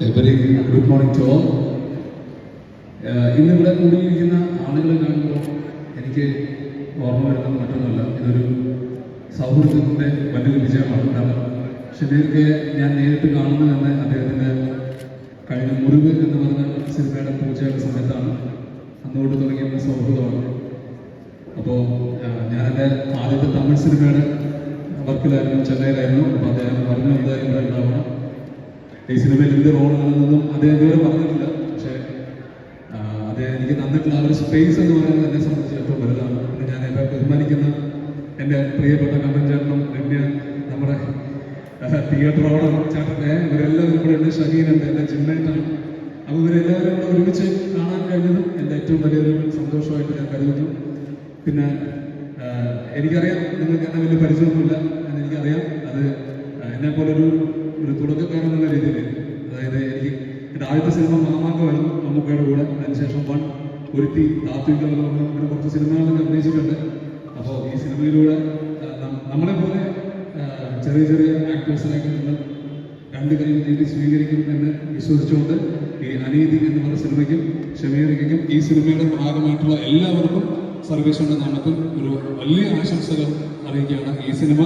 Very good morning to all ഇന്നിവിടെ കൂടിയിരിക്കുന്ന ആളുകളെ കാണുമ്പോൾ എനിക്ക് ഓർമ്മ വരുന്നത് മറ്റൊന്നുമല്ല. ഇതൊരു സൗഹൃദത്തിന്റെ വലിയൊരു വിജയമാണ്. കാരണം ഷബീർക്ക് ഞാൻ നേരിട്ട് കാണുന്നത് തന്നെ അദ്ദേഹത്തിന്റെ കഴിഞ്ഞ മുറിവ് എന്ന് പറഞ്ഞ സിനിമയുടെ പൂജയുടെ സമയത്താണ്. അന്നുകൊണ്ട് തുടങ്ങിയ സൗഹൃദമാണ്. അപ്പോൾ ഞാൻ എന്റെ ആദ്യത്തെ തമിഴ് സിനിമയുടെ വർക്കിലായിരുന്നു ചെന്നൈയിലായിരുന്നു. അപ്പോൾ അദ്ദേഹം പറഞ്ഞു എന്തായാലും ഇവിടെ ഉണ്ടാവണം ഈ സിനിമയിൽ എന്ത് റോളാണെന്നൊന്നും അദ്ദേഹം ഇതുവരെ പറഞ്ഞിട്ടില്ല. പക്ഷേ അദ്ദേഹം എനിക്ക് തന്നിട്ടുള്ള ആ ഒരു സ്പേസ് എന്ന് പറയുന്നത് എന്നെ സംബന്ധിച്ച് ഏറ്റവും വലുതാണ്. പിന്നെ ഞാൻ എന്നെ ബഹുമാനിക്കുന്ന എന്റെ പ്രിയപ്പെട്ട കണ്ണൻ ചേട്ടനും രമ്യ നമ്മുടെ തിയേറ്റർ ഓടർ ചേട്ടനെ ഇവരെല്ലാവരും കൂടെ എന്റെ ഷഹീനുണ്ട് എന്റെ ജിമ്മേറ്റാണ് അപ്പോൾ ഇവരെല്ലാവരും കൂടെ ഒരുമിച്ച് കാണാൻ കഴിഞ്ഞതും എന്റെ ഏറ്റവും വലിയൊരു സന്തോഷമായിട്ട് ഞാൻ കരുതുന്നു. പിന്നെ എനിക്കറിയാം നിങ്ങൾക്ക് എന്നെ വലിയ പരിചയമൊന്നുമില്ല. എനിക്കറിയാം അത് എന്നെ പോലൊരു ഒരു തുടക്കക്കാരൻ എന്ന രീതിയിൽ അതായത് എനിക്ക് എന്റെ ആദ്യത്തെ സിനിമ മാമാക്കമായിരുന്നു മമ്മൂക്കയുടെ കൂടെ. അതിനുശേഷം വൺ ഒരുത്തി താത്വിക അങ്ങനെ കുറച്ച് സിനിമകളൊക്കെ അഭിനയിച്ചിട്ടുണ്ട്. അപ്പോൾ ഈ സിനിമയിലൂടെ നമ്മളെ പോലെ ചെറിയ ചെറിയ ആക്ടേഴ്സിനെയൊക്കെ നിങ്ങൾ രണ്ട് കൈ നീട്ടി സ്വീകരിക്കും എന്ന് വിശ്വസിച്ചുകൊണ്ട് ഈ അനീതി എന്ന് പറഞ്ഞ സിനിമയ്ക്കും ക്ഷമീകരിക്കും ഈ സിനിമയുടെ ഭാഗമായിട്ടുള്ള എല്ലാവർക്കും സർവീസിന്റെ നാമത്തിൽ ഒരു വലിയ ആശംസകൾ അറിയിക്കുകയാണ് ഈ സിനിമ.